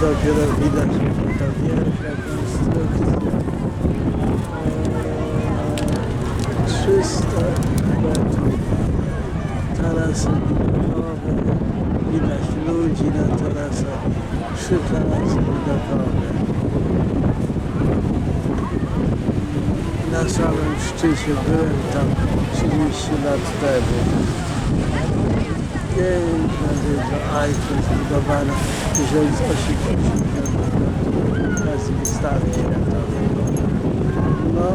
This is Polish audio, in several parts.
dopiero widać, że to wielka konstrukcja. Eee, 300 metrów. Tarasy widokowe. Widać ludzi na tarasach. Trzy tarasy widokowe. Na samym szczycie byłem tam 30 lat temu. Piękna wieża Eiffel zbudowana w 1880 roku okazji wystawy światowej. No,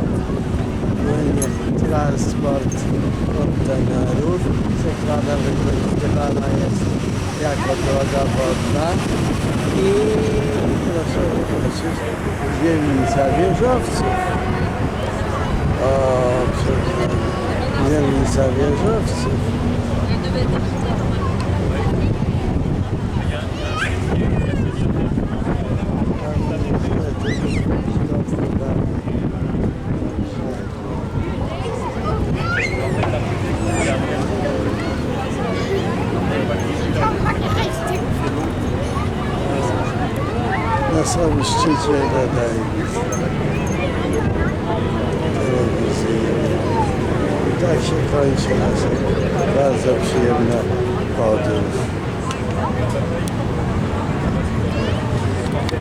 płynie transport kontenerów. Przeklada wykorzystywana jest jako droga wodna i proszę zobaczyć, dzielnica wieżowców. O, dzielnica wieżowców. Na samym szczycie nadaje telewizyjny. I tak się kończy nasza bardzo przyjemna podróż.